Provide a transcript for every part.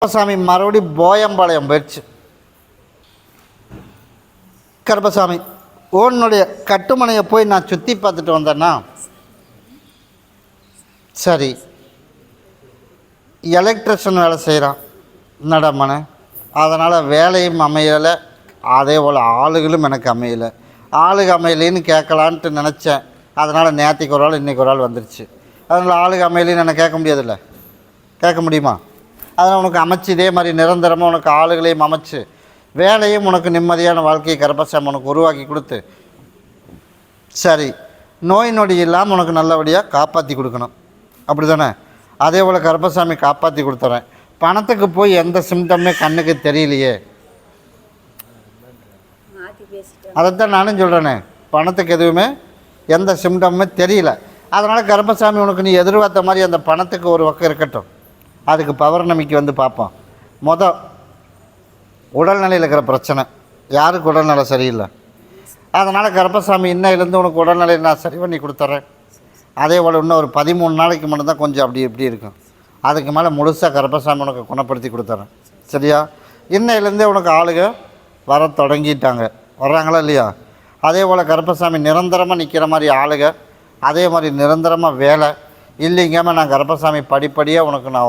கருப்பசாமி மறுபடி போயம்பாளையம் போயிடுச்சு. கருப்பசாமி உன்னுடைய கட்டுமனையை போய் நான் சுற்றி பார்த்துட்டு வந்தேன்னா? சரி. எலக்ட்ரிஷன் வேலை செய்கிறான் நடமனை. அதனால் வேலையும் அமையலை. அதே போல் ஆளுகளும் எனக்கு அமையலை. ஆளுக அமையலின்னு கேட்கலான்ட்டு நினச்சேன். அதனால் நேற்றுக்கு ஒரு ஆள் இன்றைக்கி ஒரு ஆள் வந்துருச்சு. அதனால் ஆளுக அமையலின்னு எனக்கு கேட்க முடியாதுல்ல? கேட்க முடியுமா? அதனால் உனக்கு அமைச்சு இதே மாதிரி நிரந்தரமாக உனக்கு ஆளுகளையும் அமைச்சு வேலையும் உனக்கு நிம்மதியான வாழ்க்கையை கர்ப்பசாமி உனக்கு உருவாக்கி கொடுத்து சரி நோய் நொடி இல்லாமல் உனக்கு நல்லபடியாக காப்பாற்றி கொடுக்கணும். அப்படி தானே அதே போல் கருப்பசாமி காப்பாற்றி கொடுத்துறேன். பணத்துக்கு போய் எந்த சிம்டமே கண்ணுக்கு தெரியலையே. அதைத்தான் நானும் சொல்கிறேனே பணத்துக்கு எதுவுமே எந்த சிம்டமுமே தெரியல. அதனால் கருப்பசாமி உனக்கு நீ எதிர்பார்த்த மாதிரி அந்த பணத்துக்கு ஒரு பக்கம் இருக்கட்டும். அதுக்கு பௌர்ணமிக்கு வந்து பார்ப்போம். மொதல் உடல்நிலையில் இருக்கிற பிரச்சனை. யாருக்கு உடல்நிலை சரியில்லை? அதனால் கருப்பசாமி இன்னையிலேருந்து உனக்கு உடல்நிலை நான் சரி பண்ணி கொடுத்துட்றேன் அதே போல் இன்னும் ஒரு பதிமூணு நாளைக்கு மட்டும்தான் கொஞ்சம் அப்படி இப்படி இருக்கும். அதுக்கு மேலே முழுசாக கருப்பசாமி உனக்கு குணப்படுத்தி கொடுத்துட்றேன் சரியா? இன்னையிலேருந்தே உனக்கு ஆளுக வர தொடங்கிட்டாங்க. வர்றாங்களா இல்லையா? அதே போல் கருப்பசாமி நிரந்தரமாக நிற்கிற மாதிரி ஆளுக அதே மாதிரி நிரந்தரமாக வேலை. இல்லைங்காமல் நான் கருப்பசாமி படிப்படியாக உனக்கு நான்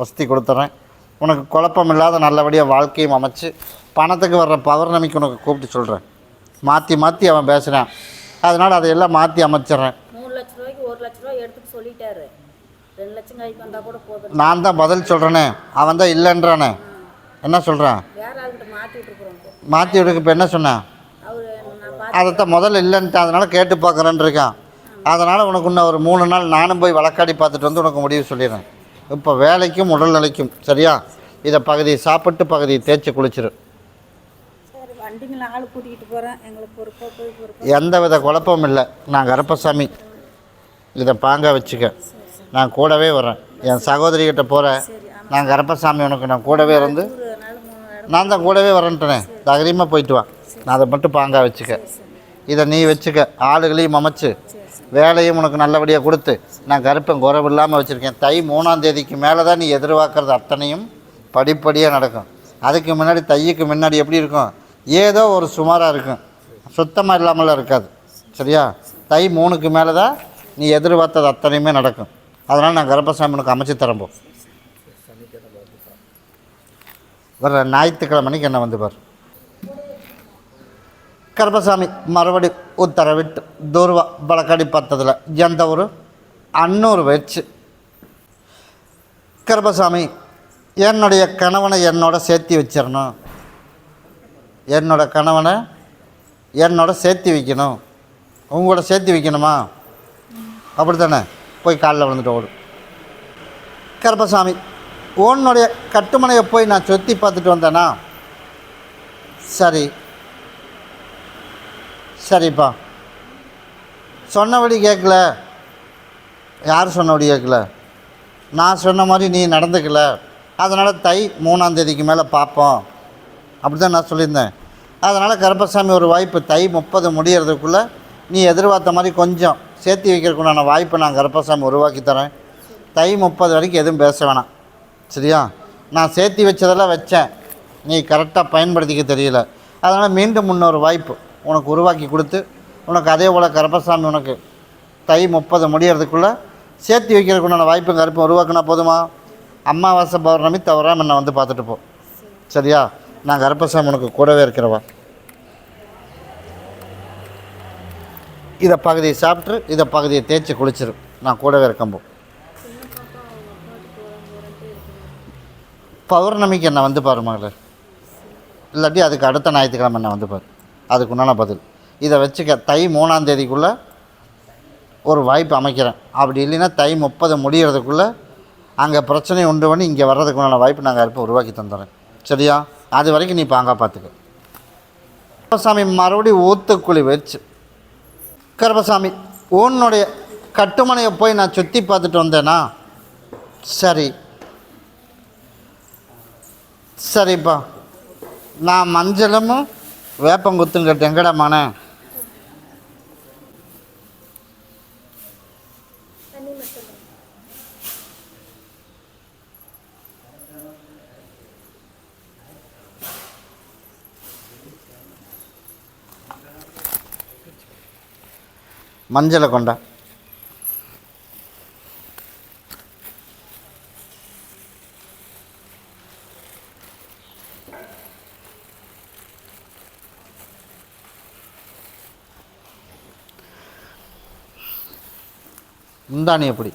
வசதி கொடுத்துட்றேன் உனக்கு குழப்பம் இல்லாத நல்லபடியாக வாழ்க்கையும் அமைச்சு பணத்துக்கு வர்ற பௌர்ணமிக்கு உனக்கு கூப்பிட்டு சொல்கிறேன் மாற்றி மாற்றி அவன் பேசுகிறான் அதனால் அதையெல்லாம் மாற்றி அமைச்சிட்றேன். மூணு லட்ச ரூபாய்க்கு ஒரு லட்ச ரூபாய் எடுத்துக்க சொல்லிட்டாரு. ரெண்டு லட்சம் கைக்கு வந்தால் கூட போதும். நான் தான் பதில் சொல்கிறேனே அவன் தான் இல்லைன்றானே. என்ன சொல்கிறான் வேற ஆளுகிட்ட மாற்றி விட்டுருக்குறோம் மாற்றி விடுக்கு இப்போ என்ன சொன்னேன்? அதைத்தான் முதல்ல இல்லைன்ட்டு அதனால் கேட்டு பார்க்குறேன்னு இருக்கான். அதனால் உனக்கு இன்னும் ஒரு மூணு நாள் நானும் போய் வழக்காடி பார்த்துட்டு வந்து உனக்கு முடிவு சொல்லிடுறேன். இப்போ வேலைக்கும் உடல்நிலைக்கும் சரியா? இதை பகுதியை சாப்பிட்டு பகுதியை தேய்ச்சி குளிச்சிரு. எந்த வித குழப்பமும் இல்லை. நான் கருப்பசாமி. இதை பாங்க வச்சுக்க. நான் கூடவே வரேன் என் சகோதரிகிட்ட போகிறேன் நான் கருப்பசாமி உனக்கு நான் கூடவே இருந்து நான் தான் கூடவே வரேன்ட்டனே. தைரியமாக போயிட்டு வா. நான் அதை மட்டும் பாங்கா வச்சுக்க. இதை நீ வச்சுக்க. ஆளுகளையும் அமைச்சு வேலையும் உனக்கு நல்லபடியாக கொடுத்து நான் கருப்பன் குறவு இல்லாமல் வச்சுருக்கேன். தை மூணாம் தேதிக்கு மேலே தான் நீ எதிர்பார்க்குறது அத்தனையும் படிப்படியாக நடக்கும். அதுக்கு முன்னாடி தையுக்கு முன்னாடி எப்படி இருக்கும்? ஏதோ ஒரு சுமாராக இருக்கும். சுத்தமாக இல்லாமல் இருக்காது. சரியா? தை மூணுக்கு மேலே தான் நீ எதிர்பார்த்தது அத்தனையுமே நடக்கும். அதனால் நான் கர்ப்பசாமி உனக்கு அமைச்சு வர ஞாயிற்றுக்கிழமை ஞாயிற்றுக்கிழமைக்கு என்ன வந்து பாரு? கருப்பசாமி மறுபடி உத்தரவிட்டு தூர்வா பலக்கடி பத்ததில் எந்த ஒரு அன்னூறு வச்சு கருப்பசாமி என்னுடைய கணவனை என்னோட சேர்த்தி வச்சிடணும் என்னோட கணவனை என்னோட சேர்த்தி வைக்கணும். உங்களோட சேர்த்தி வைக்கணுமா? அப்படி தானே போய் காலில் விழுந்துட்டு ஓடும் கருப்பசாமி உன்னுடைய கட்டுமனையை போய் நான் சுற்றி பார்த்துட்டு வந்தேனா? சரி சரிப்பா. சொன்னபடி கேட்கல. யார் சொன்னபடி கேட்கல? நான் சொன்ன மாதிரி நீ நடந்துக்கல. அதனால் தை மூணாந்தேதிக்கு மேலே பார்ப்போம். அப்படி தான் நான் சொல்லியிருந்தேன். அதனால் கருப்பசாமி ஒரு வாய்ப்பு தை முப்பது முடியறதுக்குள்ளே நீ எதிர்பார்த்த மாதிரி கொஞ்சம் சேர்த்து வைக்கிறதுக்குண்டான வாய்ப்பை நான் கருப்பசாமி உருவாக்கி தரேன். தை முப்பது வரைக்கும் எதுவும் பேச வேணாம். சரியா? நான் சேர்த்து வச்சதெல்லாம் வச்சேன். நீ கரெக்டாக பயன்படுத்திக்க தெரியல. அதனால் மீண்டும் இன்னொரு வாய்ப்பு. உனக்கு உருவாக்கி கொடுத்து உனக்கு அதே போல் கருப்பசாமி உனக்கு தை முப்பது முடியறதுக்குள்ளே சேர்த்து வைக்கிறதுக்குண்டான வாய்ப்பு கருப்பு உருவாக்குனா போதுமா? அமாவாசை பௌர்ணமி தவறாமல் என்னை வந்து பார்த்துட்டு போ. சரியா? நான் கருப்பசாமி உனக்கு கூடவே இருக்கிறவா? இதை பகுதியை சாப்பிட்டு இதை பகுதியை தேய்ச்சி குளிச்சிரு. நான் கூடவே இருக்கம்போ பௌர்ணமிக்கு என்ன வந்து பாரு மகளே. இல்லாட்டி அதுக்கு அடுத்த ஞாயிற்றுக்கிழமை என்ன வந்து பாரு. அதுக்கு உண்டான பதில். இதை வச்சுக்க தை மூணாம் தேதிக்குள்ளே ஒரு வாய்ப்பு அமைக்கிறேன். அப்படி இல்லைன்னா தை முப்பது முடிகிறதுக்குள்ளே அங்கே பிரச்சனை உண்டு பண்ணி இங்கே வர்றதுக்கு உண்டான வாய்ப்பு நாங்கள் இருப்ப உருவாக்கி தந்துடுறேன் சரியா? அது வரைக்கும் நீ பாங்கா பார்த்துக்க. கருப்பசாமி மறுபடியும் ஊத்துக்குழி வச்சு. கருப்பசாமி உன்னுடைய கட்டுமனையை போய் நான் சுற்றி பார்த்துட்டு வந்தேனா? சரி. சரிப்பா. நான் மஞ்சளும் வேப்பங்குத்துன்னு கேட்டு எங்கடா மானே? மஞ்சளை கொண்டா. முந்தானி எப்படி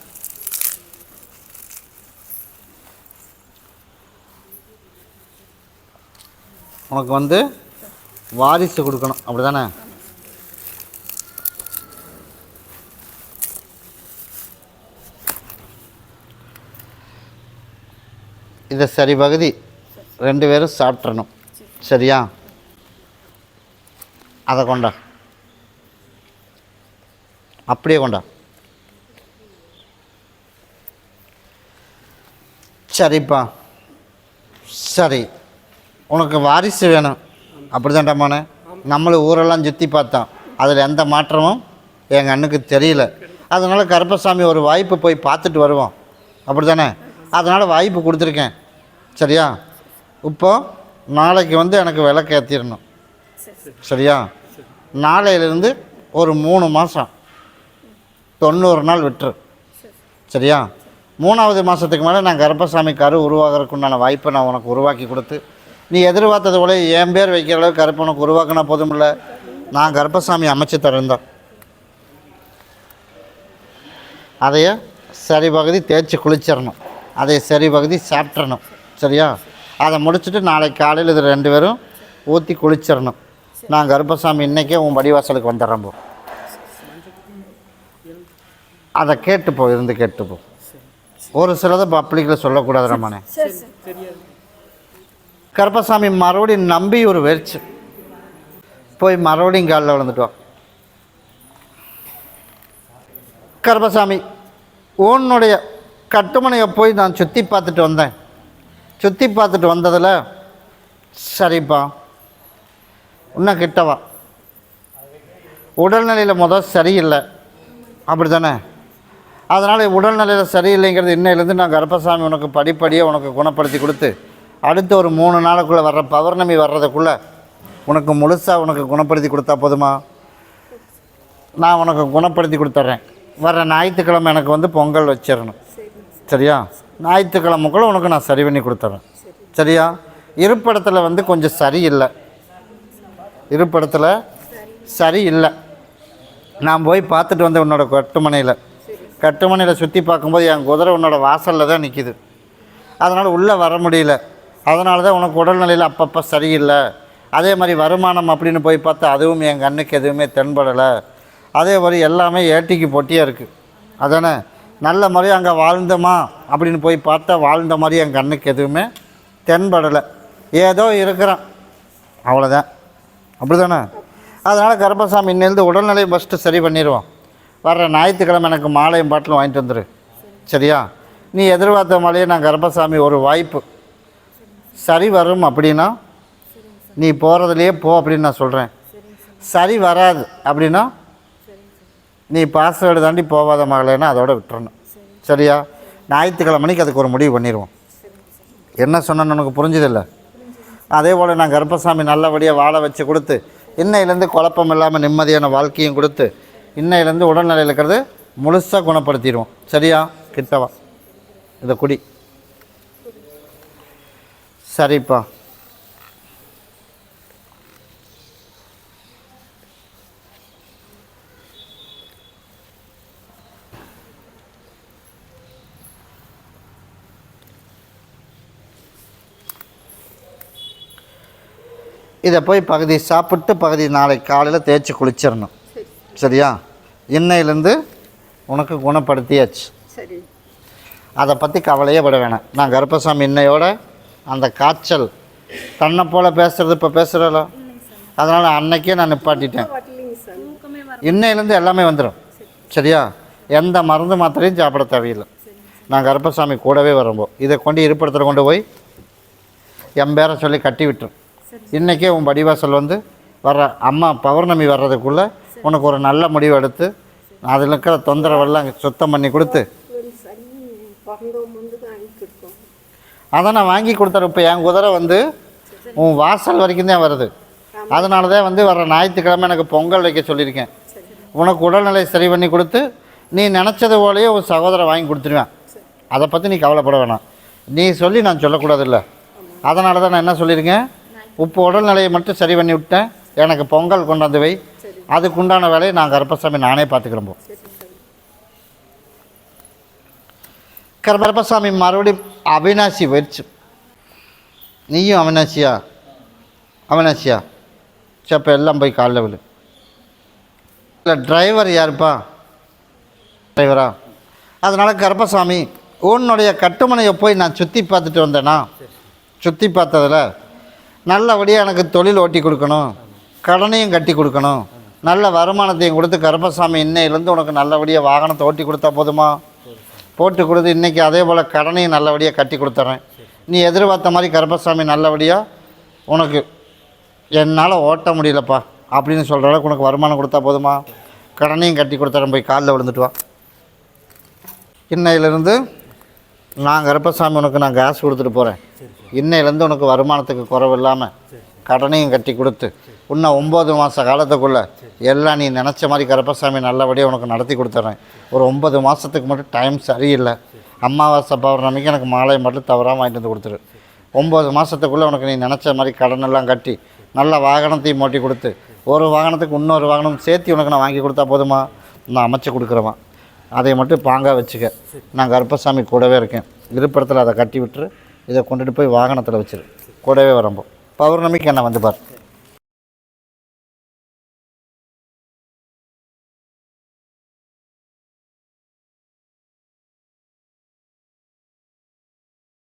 உனக்கு வந்து வாரிசு கொடுக்கணும். அப்படி தானே இதை சரி பகுதி. ரெண்டு பேரும் சாப்பிட்றணும் சரியா? அதை கொண்டா. அப்படியே கொண்டா. சரிப்பா. சரி. உனக்கு வாரிசு வேணும். அப்படி தான்டாமானே நம்மளும் ஊரெல்லாம் சுற்றி பார்த்தோம் அதில் எந்த மாற்றமும் எங்கள் அண்ணுக்கு தெரியல. அதனால் கருப்பசாமி ஒரு வாய்ப்பு போய் பார்த்துட்டு வருவோம். அப்படி தானே அதனால் வாய்ப்பு கொடுத்துருக்கேன். சரியா? இப்போ நாளைக்கு வந்து எனக்கு விளக்கு ஏற்றிடணும் சரியா? நாளையிலேருந்து ஒரு மூணு மாதம் தொண்ணூறு நாள் விட்டுரு. சரியா? மூணாவது மாதத்துக்கு மேலே நான் கருப்பசாமி கரு உருவாகிறதுக்குண்டான வாய்ப்பை நான் உனக்கு உருவாக்கி கொடுத்து நீ எதிர்பார்த்தது போல என் பேர் வைக்கிற அளவுக்கு கருப்பு உனக்கு உருவாக்கினா போதுமில்ல. நான் கருப்பசாமி அமைச்சு தரேன்தான் அதைய சரி பகுதி தேய்ச்சி குளிச்சிடணும். அதை சரி பகுதி சாப்பிட்றணும் சரியா? அதை முடிச்சுட்டு நாளைக்கு காலையில் இது ரெண்டு பேரும் ஊற்றி குளிச்சிடணும். நான் கருப்பசாமி இன்றைக்கே உன் வடிவாசலுக்கு வந்துடுறோம் போ. அதை கேட்டுப்போ இருந்து கேட்டுப்போம் ஒரு சிலதை பப்ளிக்கில் சொல்லக்கூடாது ரமணே. கருப்பசாமி மறுபடியும் நம்பி ஒரு வெறிச்சு போய் மறுபடியும் காலில் விழுந்துட்டு வா கருப்பசாமி உன்னுடைய கட்டுமனையை போய் நான் சுற்றி பார்த்துட்டு வந்தேன். சுற்றி பார்த்துட்டு வந்ததில் சரிப்பா இன்னும் கிட்டவா உடல்நிலையில் முதல் சரியில்லை. அப்படி தானே அதனால் உடல்நிலையில் சரியில்லைங்கிறது இன்னையிலேருந்து நான் கருப்பசாமி உனக்கு படிப்படியாக உனக்கு குணப்படுத்தி கொடுத்து அடுத்து ஒரு மூணு நாளுக்குள்ளே வர்ற பௌர்ணமி வர்றதுக்குள்ளே உனக்கு முழுசாக உனக்கு குணப்படுத்தி கொடுத்தா போதுமா? நான் உனக்கு குணப்படுத்தி கொடுத்துட்றேன். வர்ற ஞாயிற்றுக்கிழமை எனக்கு வந்து பொங்கல் வச்சிடணும். சரியா? ஞாயிற்றுக்கிழமைக்குள்ளே உனக்கு நான் சரி பண்ணி கொடுத்துட்றேன். சரியா? இருப்பிடத்தில் வந்து கொஞ்சம் சரியில்லை. இருப்பிடத்தில் சரியில்லை. நான் போய் பார்த்துட்டு வந்தேன் உன்னோட கட்டுமனையில் கட்டுமனையில் சுற்றி பார்க்கும்போது என் குதிரை உன்னோட வாசலில் தான் நிற்கிது அதனால் உள்ளே வர முடியல. அதனால தான் உனக்கு உடல்நிலையில் அப்பப்போ சரியில்லை. அதே மாதிரி வருமானம் அப்படின்னு போய் பார்த்தா அதுவும் என் கண்ணுக்கு எதுவுமே தென்படலை. அதே மாதிரி எல்லாமே ஏட்டிக்கு பொட்டியாக இருக்குது அதானே? நல்ல முறையாக அங்கே வாழ்ந்தோமா அப்படின்னு போய் பார்த்தா வாழ்ந்த மாதிரி என் கண்ணுக்கு எதுவுமே தென்படலை. ஏதோ இருக்கிறான். அவ்வளோதான். அப்படி தானே அதனால் கருப்பசாமி இன்னிலிருந்து உடல்நிலையை ஃபஸ்ட்டு சரி பண்ணிடுவோம் வர்ற ஞாயிற்றுக்கிழமை எனக்கு மாலையும் பாட்டிலும் வாங்கிட்டு வந்துடு சரியா? நீ எதிர்பார்த்த மாதிரியே நான் கர்ப்பசாமி ஒரு வாய்ப்பு. சரி வரும் அப்படின்னா நீ போகிறதுலையே போ அப்படின்னு நான் சொல்கிறேன் சரி வராது அப்படின்னா நீ பாஸ்வேர்டு தாண்டி போகாத மகளேன்னா அதோட விட்டுறணும். சரியா? ஞாயிற்றுக்கிழமைக்கு அதுக்கு ஒரு முடிவு பண்ணிடுவோம் என்ன சொன்னேன்னு உனக்கு புரிஞ்சதில்லை? அதே போல் நான் கர்ப்பசாமி நல்லபடியாக வாழ வச்சு கொடுத்து இன்னையிலேருந்து குழப்பம் இல்லாமல் நிம்மதியான வாழ்க்கையும் கொடுத்து இன்னையிலேருந்து உடல்நிலையில் இருக்கிறது முழுசாக குணப்படுத்திடுவோம். சரியா? கிட்டவா? இதை குடி. சரிப்பா. இதை போய் பகுதி சாப்பிட்டு பகுதி நாளைக்கு காலையில் தேய்ச்சி குளிச்சிடணும். சரியா? இன்னையிலேருந்து உனக்கு குணப்படுத்தியாச்சு. சரி. அதை பற்றி கவலையே பட வேணாம். நான் கருப்பசாமி இன்னையோட அந்த காய்ச்சல் தன்னை போல் பேசுகிறது இப்போ பேசுகிறல அதனால் அன்னைக்கே நான் நிப்பாட்டிட்டேன். இன்னையிலேருந்து எல்லாமே வந்துடும் சரியா? எந்த மருந்து மாத்திரையும் சாப்பிட தேவையில்லை. நான் கருப்பசாமி கூடவே வரும்போ இதை கொண்டு இருப்பிடத்தில் கொண்டு போய் என் பேரை சொல்லி கட்டி விட்டுரும். இன்றைக்கே உன் படிவாசல் வந்து வர்ற அம்மா பௌர்ணமி வர்றதுக்குள்ளே உனக்கு ஒரு நல்ல முடிவு எடுத்து அதில் இருக்கிற தொந்தரவெல்லாம் சுத்தம் பண்ணி கொடுத்து. அதை நான் வாங்கி கொடுத்துறேன் இப்போ என் குதிரை வந்து உன் வாசல் வரைக்கும் தான் வருது. அதனால தான் வந்து வர ஞாயிற்றுக்கிழமை எனக்கு பொங்கல் வைக்க சொல்லியிருக்கேன். உனக்கு உடல்நிலை சரி பண்ணி கொடுத்து நீ நினச்சது போலேயே உன் சகோதரை வாங்கி கொடுத்துருவேன். அதை பற்றி நீ கவலைப்பட வேணாம். நீ சொல்லி நான் சொல்லக்கூடாதுல்ல. அதனால தான் நான் என்ன சொல்லியிருக்கேன்? இப்போ உடல்நிலையை மட்டும் சரி பண்ணி விட்டேன். எனக்கு பொங்கல் கொண்டாந்து வை. அதுக்குண்டான வேலையை நான் கருப்பசாமி நானே பார்த்துக்கிறோம் கருப்பசாமி மறுபடியும் அவினாசி போயிடுச்சு. நீயும் அவினாசியா? அவினாசியா? சரி எல்லாம் போய் காலில் விழு இல்லை டிரைவர் யாருப்பா? டிரைவரா அதனால் கருப்பசாமி உன்னுடைய கட்டுமனையை போய் நான் சுற்றி பார்த்துட்டு வந்தேனா? சுற்றி பார்த்ததில் நல்லபடியாக எனக்கு தொழில் ஓட்டி கொடுக்கணும். கடனையும் கட்டி கொடுக்கணும். நல்ல வருமானத்தையும் கொடுத்து கருப்பசாமி இன்னையிலேருந்து உனக்கு நல்லபடியாக வாகனத்தை ஓட்டி கொடுத்தா போதுமா? போட்டு கொடுத்து இன்றைக்கி அதே போல் கடனையும் நல்லபடியாக கட்டி கொடுத்துட்றேன் நீ எதிர்பார்த்த மாதிரி கருப்பசாமி நல்லபடியாக உனக்கு என்னால் ஓட்ட முடியலப்பா அப்படின்னு சொல்கிற அளவுக்கு உனக்கு வருமானம் கொடுத்தா போதுமா? கடனையும் கட்டி கொடுத்துறேன். போய் காலில் விழுந்துட்டு வா. இன்னையிலேருந்து நான் கருப்பசாமி உனக்கு நான் காசு கொடுத்துட்டு போகிறேன் இன்னையிலேருந்து உனக்கு வருமானத்துக்கு குறவு இல்லாமல் கடனையும் கட்டி கொடுத்து இன்னும் ஒம்பது மாத காலத்துக்குள்ளே எல்லாம் நீ நினச்ச மாதிரி கருப்பசாமி நல்லபடியாக உனக்கு நடத்தி கொடுத்துட்றேன் ஒரு ஒம்பது மாதத்துக்கு மட்டும் டைம் சரியில்லை. அமாவாசை பௌர்ணமிக்கு எனக்கு மாலை மட்டும் தவறாமல் வாங்கிட்டு வந்து கொடுத்துரு. ஒம்பது மாதத்துக்குள்ளே உனக்கு நீ நினச்ச மாதிரி கடன் எல்லாம் கட்டி நல்ல வாகனத்தையும் ஓட்டி கொடுத்து ஒரு வாகனத்துக்கு இன்னொரு வாகனம் சேர்த்து உனக்கு நான் வாங்கி கொடுத்தா போதுமா? நான் அமைச்சு கொடுக்குறவன். அதை மட்டும் பாங்காக வச்சுக்க. நான் கருப்பசாமி கூடவே இருக்கேன். இருப்பிடத்தில் அதை கட்டி விட்டுரு. இதை கொண்டுட்டு போய் வாகனத்தில் வச்சிரு. கூடவே வரம்போ. பௌர்ணமிக்கு என்ன வந்து பார்.